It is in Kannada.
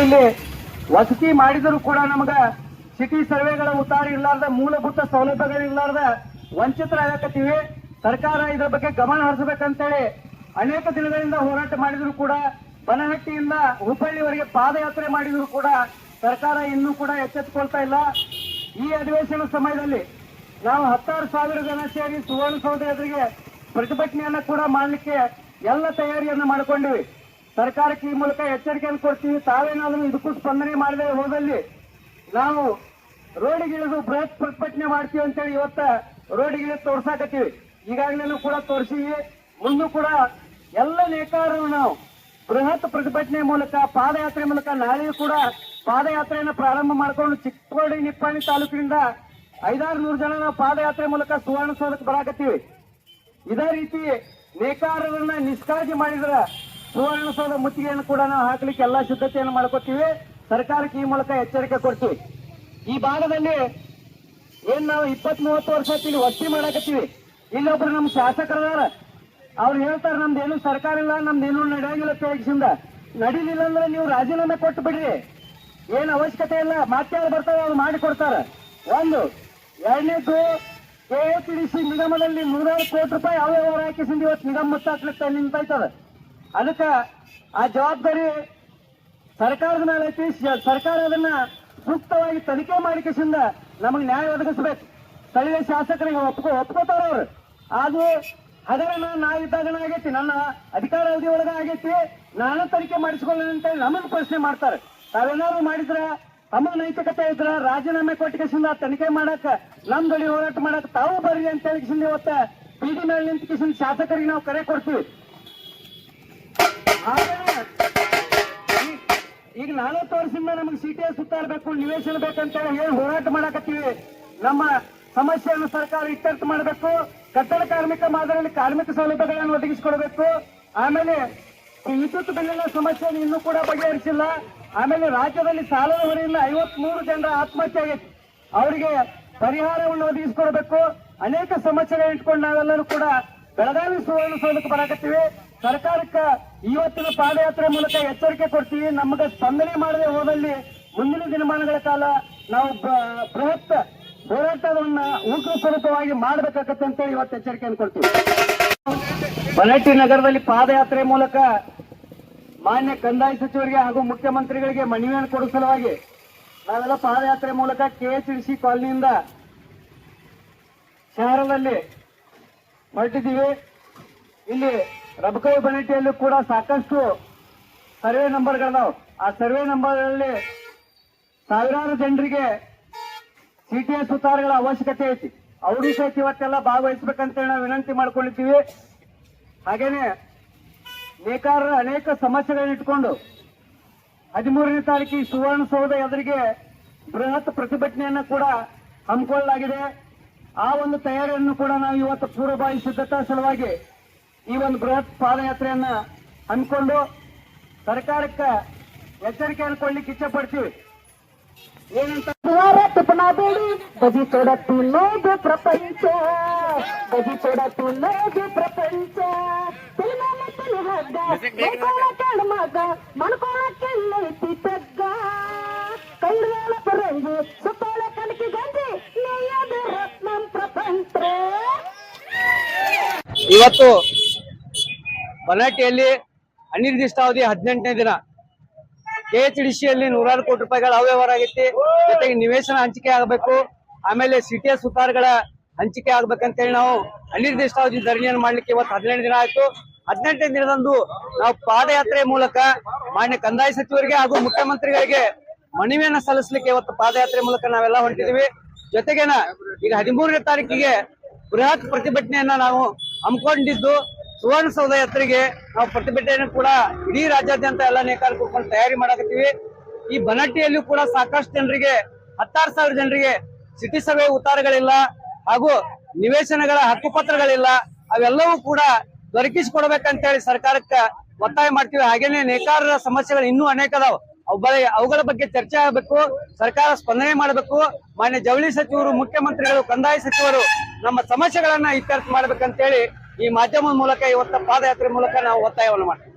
ನಾವಿಲ್ಲಿ ವಸತಿ ಮಾಡಿದರೂ ಕೂಡ ನಮಗ ಸಿಟಿ ಸರ್ವೆಗಳ ಉತ್ತಾರ ಇರ್ಲಾರ್ದ ಮೂಲಭೂತ ಸೌಲಭ್ಯಗಳು ಇರ್ಲಾರ್ದ ವಂಚಿತರಾಗಕತ್ತೀವಿ ಸರ್ಕಾರ ಇದರ ಬಗ್ಗೆ ಗಮನ ಹರಿಸಬೇಕಂತೇಳಿ ಅನೇಕ ದಿನಗಳಿಂದ ಹೋರಾಟ ಮಾಡಿದರೂ ಕೂಡ ಬನಹಟ್ಟಿಯಿಂದ ಹುಬ್ಬಳ್ಳಿವರೆಗೆ ಪಾದಯಾತ್ರೆ ಮಾಡಿದರೂ ಕೂಡ ಸರ್ಕಾರ ಇನ್ನೂ ಕೂಡ ಎಚ್ಚೆತ್ತುಕೊಳ್ತಾ ಇಲ್ಲ. ಈ ಅಧಿವೇಶನ ಸಮಯದಲ್ಲಿ ನಾವು ಹತ್ತಾರು ಸಾವಿರ ಜನ ಸೇರಿ ಸುವರ್ಣಸೌಧ ಎದುರಿಗೆ ಪ್ರತಿಭಟನೆಯನ್ನ ಕೂಡ ಮಾಡಲಿಕ್ಕೆ ಎಲ್ಲ ತಯಾರಿಯನ್ನ ಮಾಡಿಕೊಂಡಿವಿ. ಸರ್ಕಾರಕ್ಕೆ ಈ ಮೂಲಕ ಎಚ್ಚರಿಕೆಯನ್ನು ಕೊಡ್ತೀವಿ. ತಾವೇನಾದ್ರೂ ಇದಕ್ಕೂ ಸ್ಪಂದನೆ ಮಾಡದೆ ಹೋದಲ್ಲಿ ನಾವು ರೋಡಿಗಿಳಿದು ಬೃಹತ್ ಪ್ರತಿಭಟನೆ ಮಾಡ್ತೀವಿ ಅಂತೇಳಿ ಇವತ್ತ ರೋಡಿಗಿಳಿದು ತೋರ್ಸಾಕತ್ತೀವಿ. ಈಗಾಗಲೇ ಕೂಡ ತೋರಿಸಿವಿ ಮುಂದೂ ಕೂಡ ಎಲ್ಲ ನೇಕಾರರು ನಾವು ಬೃಹತ್ ಪ್ರತಿಭಟನೆ ಮೂಲಕ, ಪಾದಯಾತ್ರೆ ಮೂಲಕ ನಾಳೆಯೂ ಕೂಡ ಪಾದಯಾತ್ರೆಯನ್ನು ಪ್ರಾರಂಭ ಮಾಡಿಕೊಂಡು ಚಿಕ್ಕೋಡಿ ನಿಪ್ಪಾಣಿ ತಾಲೂಕಿನಿಂದ ಐದಾರು ನೂರು ಜನ ಪಾದಯಾತ್ರೆ ಮೂಲಕ ಸುವರ್ಣಸೌಧಕ್ಕೆ ಬರಾಕತ್ತೀವಿ. ಇದೇ ರೀತಿ ನೇಕಾರರನ್ನ ನಿಷ್ಕಾಳಜಿ ಮಾಡಿದ್ರ ಸುವರ್ಣಸೌಧ ಮುತ್ತಿಗೆಯನ್ನು ಕೂಡ ನಾವು ಹಾಕಲಿಕ್ಕೆ ಎಲ್ಲಾ ಸಿದ್ಧತೆಯನ್ನು ಮಾಡ್ಕೊತೀವಿ ಸರ್ಕಾರಕ್ಕೆ ಈ ಮೂಲಕ ಎಚ್ಚರಿಕೆ ಕೊಡ್ತೀವಿ. ಈ ಭಾಗದಲ್ಲಿ ಏನ್ ನಾವು ಇಪ್ಪತ್ ಮೂವತ್ತು ವರ್ಷ ಇಲ್ಲಿ ವಸ್ತಿ ಮಾಡಾಕತ್ತೀವಿ. ಇಲ್ಲೊಬ್ರು ನಮ್ಮ ಶಾಸಕರದಾರ, ಅವ್ರು ಹೇಳ್ತಾರೆ, ನಮ್ದೇನು ಸರ್ಕಾರ ಇಲ್ಲ, ನಮ್ದೇನು ನಡೆಯಂಗಿಲ್ಲ ತೇಗಿಸಿಂದ ನಡೀಲಿಲ್ಲ ಅಂದ್ರೆ ನೀವು ರಾಜೀನಾಮೆ ಕೊಟ್ಟು ಬಿಡ್ರಿ. ಏನ್ ಅವಶ್ಯಕತೆ ಇಲ್ಲ, ಮಾತ್ಯಾರು ಯಾರು ಬರ್ತಾರೆ, ಅವ್ರು ಮಾಡಿಕೊಡ್ತಾರ ಒಂದು ಎರಡನೇದು ಕೆಎಪಿಡಿಸಿ ನಿಗಮದಲ್ಲಿ ನೂರಾರು ಕೋಟಿ ರೂಪಾಯಿ ಅವ್ಯವಹಾರ ಹಾಕಿಸಿಂದ ಇವತ್ತು ನಿಗಮ ಮುಚ್ಚಾಕ್ಲಿಕ್ಕೆ ನಿಂತೈತದ. ಅದಕ್ಕ ಆ ಜವಾಬ್ದಾರಿ ಸರ್ಕಾರದ ಮೇಲೆ ಐತಿ. ಸರ್ಕಾರ ಅದನ್ನ ಸೂಕ್ತವಾಗಿ ತನಿಖೆ ಮಾಡಿಕೆಸಿಂದ ನಮಗೆ ನ್ಯಾಯ ಒದಗಿಸ್ಬೇಕು. ಸ್ಥಳೀಯ ಶಾಸಕರಿಗೆ ಒಪ್ಕೊ ಒಪ್ಕೋತಾರ ಅವ್ರು. ಅದು ಹಗರಣ ನಾ ಇದ್ದಾಗನ ಆಗೈತಿ, ನನ್ನ ಅಧಿಕಾರ ಅವಧಿ ಒಳಗ ಆಗೈತಿ, ನಾನು ತನಿಖೆ ಮಾಡಿಸ್ಕೊಳ್ಳೋಣ ಅಂತ ನಮಗ್ ಪ್ರಶ್ನೆ ಮಾಡ್ತಾರೆ. ತಾವೇನಾದ್ರು ಮಾಡಿದ್ರ, ತಮ್ಮ ನೈತಿಕತೆ ಇದ್ರ, ರಾಜೀನಾಮೆ ಕೊಟ್ಟಿಗೆಸಿಂದ ತನಿಖೆ ಮಾಡಕ್, ನಮ್ ದಳಿ ಹೋರಾಟ ಮಾಡಕ್ ತಾವು ಬರ್ರಿ ಅಂತ ಹೇಳಿಕಿಸಿಂದ ಇವತ್ತ ಬೀದಿ ಮೇಲೆ ನಿಂತ ಶಾಸಕರಿಗೆ ನಾವು ಕರೆ ಕೊಡ್ತೀವಿ. ಈಗ ನಾನು ತೋರಿಸಿದ ನಮಗೆ ಸಿಟಿಯ ಸುತ್ತಾಡ್ಬೇಕು, ನಿವೇಶನ ಬೇಕಂತ ಹೇಳಿ ಹೋರಾಟ ಮಾಡಕತ್ತೀವಿ. ನಮ್ಮ ಸಮಸ್ಯೆಯನ್ನು ಸರ್ಕಾರ ಇತ್ಯರ್ಥ ಮಾಡಬೇಕು, ಕಟ್ಟಡ ಕಾರ್ಮಿಕ ಮಾದರಿಯಲ್ಲಿ ಕಾರ್ಮಿಕ ಸೌಲಭ್ಯಗಳನ್ನು ಒದಗಿಸಿಕೊಡಬೇಕು. ಆಮೇಲೆ ವಿದ್ಯುತ್ ಬಿಲ್ಲಿನ ಸಮಸ್ಯೆಯನ್ನು ಇನ್ನೂ ಕೂಡ ಬಗೆಹರಿಸಿಲ್ಲ. ಆಮೇಲೆ ರಾಜ್ಯದಲ್ಲಿ ಸಾಲದ ಹೊರೆಯಿಂದ ಐವತ್ಮೂರು ಜನರ ಆತ್ಮಹತ್ಯೆ ಆಗೈತಿ ಅವರಿಗೆ ಪರಿಹಾರವನ್ನು ಒದಗಿಸಿಕೊಡಬೇಕು. ಅನೇಕ ಸಮಸ್ಯೆಗಳನ್ನು ಇಟ್ಕೊಂಡು ನಾವೆಲ್ಲರೂ ಕೂಡ ಬೆಳಗಾವಿ ಸುವರ್ಣಸೌಧಕ್ಕೆ ಬರಾಕತ್ತೀವಿ. ಸರ್ಕಾರಕ್ಕ ಇವತ್ತಿನ ಪಾದಯಾತ್ರೆ ಮೂಲಕ ಎಚ್ಚರಿಕೆ ಕೊಡ್ತೀವಿ. ನಮಗೆ ಸ್ಪಂದನೆ ಮಾಡದೆ ಹೋದಲ್ಲಿ ಮುಂದಿನ ದಿನಮಾನಗಳ ಕಾಲ ನಾವು ಬೃಹತ್ ಹೋರಾಟವನ್ನ ಉಗ್ರ ಸ್ವರೂಪವಾಗಿ ಮಾಡಬೇಕಾಗತ್ತೆ ಅಂತೇಳಿ ಇವತ್ತು ಎಚ್ಚರಿಕೆಯನ್ನು ಕೊಡ್ತೀವಿ. ಬಲಟ್ಟಿ ನಗರದಲ್ಲಿ ಪಾದಯಾತ್ರೆ ಮೂಲಕ ಮಾನ್ಯ ಕಂದಾಯ ಸಚಿವರಿಗೆ ಹಾಗೂ ಮುಖ್ಯಮಂತ್ರಿಗಳಿಗೆ ಮನವಿಯನ್ನು ಕೊಡುವ ಸಲುವಾಗಿ ನಾವೆಲ್ಲ ಪಾದಯಾತ್ರೆ ಮೂಲಕ ಕೆಎಚ್ಡಿಸಿ ಕಾಲನಿಯಿಂದ ಶಹರದಲ್ಲಿ ಹೊರಟಿದ್ದೀವಿ. ಇಲ್ಲಿ ರಬಕೈ ಬನಟ್ಟಿಯಲ್ಲೂ ಕೂಡ ಸಾಕಷ್ಟು ಸರ್ವೆ ನಂಬರ್ಗಳದಾವ್. ಆ ಸರ್ವೆ ನಂಬರ್ಗಳಲ್ಲಿ ಸಾವಿರಾರು ಜನರಿಗೆ ಸಿಟಿಎಸ್ ಸುತ್ತಾರಗಳ ಅವಶ್ಯಕತೆ ಐತಿ. ಅವರು ಸಹಿತ ಇವತ್ತೆಲ್ಲ ಭಾಗವಹಿಸ್ಬೇಕಂತ ನಾವು ವಿನಂತಿ ಮಾಡ್ಕೊಂಡಿದ್ದೀವಿ. ಹಾಗೇನೆ ನೇಕಾರರ ಅನೇಕ ಸಮಸ್ಯೆಗಳನ್ನ ಇಟ್ಕೊಂಡು ಹದಿಮೂರನೇ ತಾರೀಕಿಗೆ ಸುವರ್ಣಸೌಧ ಎದುರಿಗೆ ಬೃಹತ್ ಪ್ರತಿಭಟನೆಯನ್ನು ಕೂಡ ಹಮ್ಮಿಕೊಳ್ಳಲಾಗಿದೆ. ಆ ಒಂದು ತಯಾರಿಯನ್ನು ಕೂಡ ನಾವು ಇವತ್ತು ಪೂರ್ವಭಾವಿ ಸಿದ್ಧತಾ ಸಲುವಾಗಿ ಈ ಒಂದು ಬೃಹತ್ ಪಾದಯಾತ್ರೆಯನ್ನ ಹಮ್ಮಿಕೊಂಡು ಸರ್ಕಾರಕ್ಕೆ ಎಚ್ಚರಿಕೆಯನ್ನು ಕೊಡ್ಲಿಕ್ಕೆ ಇಚ್ಛೆ ಪಡ್ತೀವಿ ಏನಂತ ಬೇಡಿ ಬದಿ ತೊಡತಿಲ್ಲೋದು ಪ್ರಪಂಚ ಬದಿ ತೊಡತಿಲ್ಲೋದು ಪ್ರಪಂಚ ತಿರುಮಲ ಹಗ್ಗ ಬೇಕಾಳ ಮಗ ಮಣ್ಕೊಳಕ್ಕೆಲ್ಲೈತಿ ತಗ್ಗ ಕೈಗಳ ಪರಂಗಿ ಸುತ್ತೋಳ ಕಲಿಕೆ ಗಂಜಿ ನೇಯದ ರತ್ನಂ ಪ್ರಪಂಚ ಇವತ್ತು ಬನಾಟಿಯಲ್ಲಿ ಅನಿರ್ದಿಷ್ಟಾವಧಿ ಹದಿನೆಂಟನೇ ದಿನ. ಕೆಎಚ್ಡಿಸಿಯಲ್ಲಿ ನೂರಾರು ಕೋಟಿ ರೂಪಾಯಿಗಳ ಅವ್ಯವಹಾರ ಆಗೈತಿ ಜೊತೆಗೆ ನಿವೇಶನ ಹಂಚಿಕೆ ಆಗಬೇಕು. ಆಮೇಲೆ ಸಿಟಿಯ ಸುತಾರ್ಗಳ ಹಂಚಿಕೆ ಆಗ್ಬೇಕಂತೇಳಿ ನಾವು ಅನಿರ್ದಿಷ್ಟಾವಧಿ ಧರಣಿಯನ್ನು ಮಾಡ್ಲಿಕ್ಕೆ ಇವತ್ತು ಹದಿನೆಂಟು ದಿನ ಆಯ್ತು. ಹದಿನೆಂಟನೇ ದಿನದಂದು ನಾವು ಪಾದಯಾತ್ರೆ ಮೂಲಕ ಮಾನ್ಯ ಕಂದಾಯ ಸಚಿವರಿಗೆ ಹಾಗೂ ಮುಖ್ಯಮಂತ್ರಿಗಳಿಗೆ ಮನವಿಯನ್ನ ಸಲ್ಲಿಸಲಿಕ್ಕೆ ಇವತ್ತು ಪಾದಯಾತ್ರೆ ಮೂಲಕ ನಾವೆಲ್ಲ ಹೊಂಟಿದೀವಿ ಜೊತೆಗೇನ ಈಗ ಹದಿಮೂರನೇ ತಾರೀಕಿಗೆ ಬೃಹತ್ ಪ್ರತಿಭಟನೆಯನ್ನ ನಾವು ಹಮ್ಮಿಕೊಂಡಿದ್ದು. ಸುವರ್ಣಸೌಧ ಯಾತ್ರೆಗೆ ನಾವು ಪ್ರತಿಭಟನೆ ಕೂಡ ಇಡೀ ರಾಜ್ಯಾದ್ಯಂತ ಎಲ್ಲ ನೇಕಾರ ಕೂತ್ಕೊಂಡು ತಯಾರಿ ಮಾಡಕತ್ತೀವಿ. ಈ ಬನಟ್ಟಿಯಲ್ಲೂ ಕೂಡ ಸಾಕಷ್ಟು ಜನರಿಗೆ, ಹತ್ತಾರು ಸಾವಿರ ಜನರಿಗೆ ಸಿಟಿ ಸಭೆ ಉತ್ತಾರಗಳಿಲ್ಲ ಹಾಗೂ ನಿವೇಶನಗಳ ಹಕ್ಕುಪತ್ರಗಳಿಲ್ಲ. ಅವೆಲ್ಲವೂ ಕೂಡ ದೊರಕಿಸಿಕೊಡ್ಬೇಕಂತ ಹೇಳಿ ಸರ್ಕಾರಕ್ಕೆ ಒತ್ತಾಯ ಮಾಡ್ತೀವಿ. ಹಾಗೇನೆ ನೇಕಾರರ ಸಮಸ್ಯೆಗಳು ಇನ್ನೂ ಅನೇಕ ಅದಾವ. ಅವುಗಳ ಬಗ್ಗೆ ಚರ್ಚೆ ಆಗಬೇಕು, ಸರ್ಕಾರ ಸ್ಪಂದನೆ ಮಾಡಬೇಕು. ಮಾನ್ಯ ಜವಳಿ ಸಚಿವರು, ಮುಖ್ಯಮಂತ್ರಿಗಳು, ಕಂದಾಯ ಸಚಿವರು ನಮ್ಮ ಸಮಸ್ಯೆಗಳನ್ನ ಇತ್ಯರ್ಥ ಮಾಡ್ಬೇಕಂತೇಳಿ ಈ ಮಾಧ್ಯಮದ ಮೂಲಕ ಇವತ್ತು ಪಾದಯಾತ್ರೆ ಮೂಲಕ ನಾವು ಒತ್ತಾಯವನ್ನು ಮಾಡ್ತೀವಿ.